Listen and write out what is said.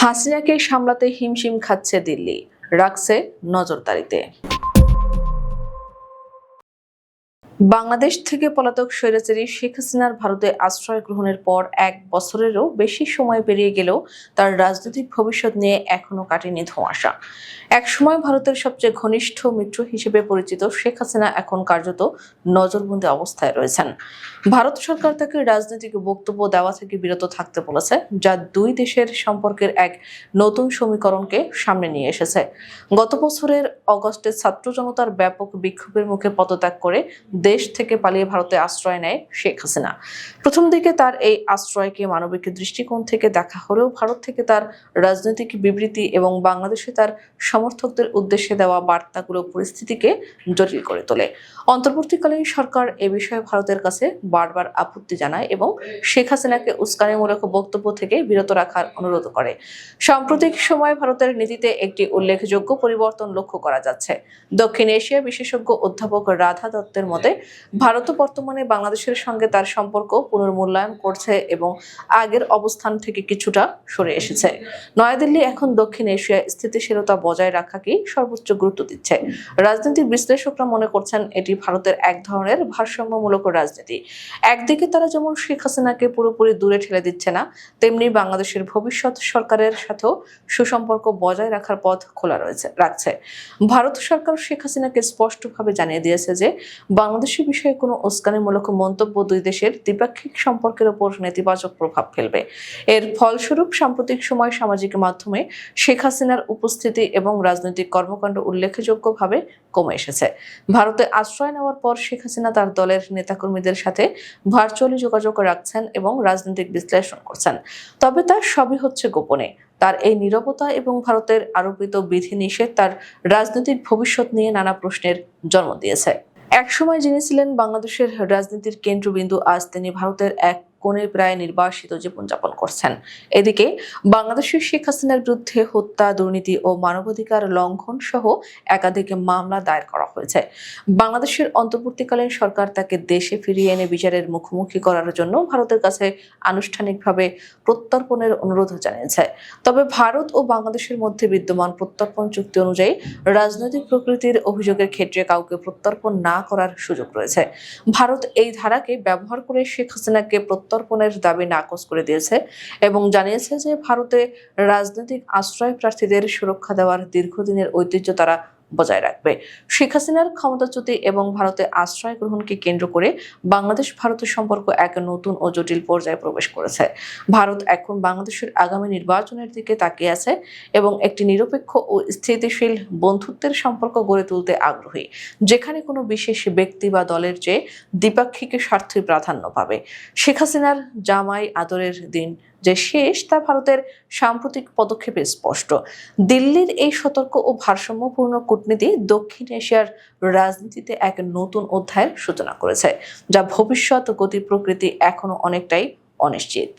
হাসিনাকে সামলাতে হিমশিম খাচ্ছে দিল্লি। রাখছে নজরদারিতে। বাংলাদেশ থেকে পলাতক স্বৈরাচারী শেখ হাসিনার ভারতে আশ্রয় গ্রহণের পর এক বছরেরও বেশি সময় পেরিয়ে গেলেও তার রাজনৈতিক ভবিষ্যৎ নিয়ে এখনও কাটেনি ধোঁয়াশা। একসময় ভারতের সবচেয়ে ঘনিষ্ঠ মিত্র হিসেবে পরিচিত শেখ হাসিনা এখন কার্যত নজরবন্দি অবস্থায় রয়েছেন। ভারত সরকার তাকে রাজনৈতিক বক্তব্য দেওয়া থেকে বিরত থাকতে বলেছে, যা দুই দেশের সম্পর্কের এক নতুন সমীকরণকে সামনে নিয়ে এসেছে। গত বছরের অগস্টে ছাত্র জনতার ব্যাপক বিক্ষোভের মুখে পদত্যাগ করে দেশ থেকে পালিয়ে ভারতে আশ্রয় নেয় শেখ হাসিনা। প্রথম দিকে তার এই আশ্রয়কে মানবিক দৃষ্টিকোণ থেকে দেখা হলেও ভারত থেকে তার রাজনৈতিক বিবৃতি এবং বাংলাদেশে তার সমর্থকদের উদ্দেশ্যে দেওয়া বার্তাগুলো পরিস্থিতিকে জটিল করে তোলে। অন্তর্বর্তীকালীন সরকার এ বিষয়ে ভারতের কাছে বারবার আপত্তি জানায় এবং শেখ হাসিনাকে উস্কানিমূলক বক্তব্য থেকে বিরত রাখার অনুরোধ করে। সাম্প্রতিক সময়ে ভারতের নীতিতে একটি উল্লেখযোগ্য পরিবর্তন লক্ষ্য করা যাচ্ছে। দক্ষিণ এশিয়া বিশেষজ্ঞ অধ্যাপক রাধা দত্তের মতে ভারত বর্তমানে বাংলাদেশের সঙ্গে তার সম্পর্ক পুনর্মূল্যায়ন করছে এবং আগের অবস্থান থেকে কিছুটা সরে এসেছে। নয়াদিল্লি এখন দক্ষিণ এশিয়ায় স্থিতিশীলতা বজায় রাখাকেই সর্বোচ্চ গুরুত্ব দিচ্ছে? রাজনৈতিক বিশ্লেষকরা মনে করছেন এটি ভারতের এক ধরনের ভারসাম্যমূলক রাজনীতি। একদিকে তারা যেমন শেখ হাসিনাকে পুরোপুরি দূরে ঠেলে দিচ্ছে না, তেমনি বাংলাদেশের ভবিষ্যৎ সরকারের সাথেও সুসম্পর্ক বজায় রাখার পথ খোলা রয়েছে, রাখছে। ভারত সরকার শেখ হাসিনাকে স্পষ্টভাবে জানিয়ে দিয়েছে যে বাংলাদেশের বিষয়ে কোনো উস্কানিমূলক মন্তব্য দুই দেশের দ্বিপাক্ষিক সম্পর্কের ওপর নেতিবাচক প্রভাব ফেলবে। এর ফলস্বরূপ, সাম্প্রতিক সময় সামাজিক মাধ্যমে শেখ হাসিনার উপস্থিতি এবং রাজনৈতিক কর্মকাণ্ড উল্লেখযোগ্যভাবে কমে এসেছে। ভারতে আশ্রয় নেওয়ার পর শেখ হাসিনা তার দলের নেতাকর্মীদের সাথে ভার্চুয়ালি যোগাযোগ রাখছেন এবং রাজনৈতিক বিশ্লেষণ করছেন। তবে তার সবই হচ্ছে গোপনে। তার এই নীরবতা এবং ভারতের আরোপিত বিধিনিষেধ তার রাজনৈতিক ভবিষ্যৎ নিয়ে নানা প্রশ্নের জন্ম দিয়েছে। একসময় যিনি ছিলেন বাংলাদেশের রাজনীতির কেন্দ্রবিন্দু আজ তিনি ভারতের এক কোণে প্রায় নির্বাসিত জীবনযাপন করছেন। এদিকে বাংলাদেশের শেখ হাসিনার বিরুদ্ধে হত্যা, দুর্নীতি ও মানবাধিকার লঙ্ঘন সহ একাধিক মামলা দায়ের করা হয়েছে। বাংলাদেশের অন্তর্বর্তীকালীন সরকার তাকে দেশে ফিরিয়ে এনে বিচারের মুখোমুখি করার জন্য ভারতের কাছে আনুষ্ঠানিকভাবে প্রত্যর্পণের অনুরোধ জানিয়েছে। তবে ভারত ও বাংলাদেশের মধ্যে বিদ্যমান প্রত্যর্পণ চুক্তি অনুযায়ী রাজনৈতিক প্রকৃতির অভিযোগের ক্ষেত্রে কাউকে প্রত্যর্পণ না করার সুযোগ রয়েছে। ভারত এই ধারাকে ব্যবহার করে শেখ হাসিনাকে প্রত্যর্পণের দাবি নাকচ করে দিয়েছে এবং জানিয়েছে যে ভারতে রাজনৈতিক আশ্রয় প্রার্থীদের সুরক্ষা দেওয়ার দীর্ঘদিনের ঐতিহ্য তারা বজায় রাখবে। শেখ হাসিনার ক্ষমতাচ্যুতি এবং ভারতে আশ্রয় গ্রহণকে কেন্দ্র করে বাংলাদেশ ভারতের সম্পর্ক এক নতুন ও জটিল পর্যায়ে প্রবেশ করেছে। ভারত এখন বাংলাদেশের আগামী নির্বাচনের দিকে তাকিয়ে আছে এবং একটি নিরপেক্ষ ও স্থিতিশীল বন্ধুত্বের সম্পর্ক গড়ে তুলতে আগ্রহী, যেখানে কোনো বিশেষ ব্যক্তি বা দলের চেয়ে দ্বিপাক্ষিক স্বার্থই প্রাধান্য পাবে। শেখ হাসিনার জামাই আদরের দিন যে শেষ তা ভারতের সাম্প্রতিক পদক্ষেপে স্পষ্ট। দিল্লির এই সতর্ক ও ভারসাম্যপূর্ণ কূটনীতি দক্ষিণ এশিয়ার রাজনীতিতে এক নতুন অধ্যায়ের সূচনা করেছে, যা ভবিষ্যৎ গতি প্রকৃতি এখনও অনেকটাই অনিশ্চিত।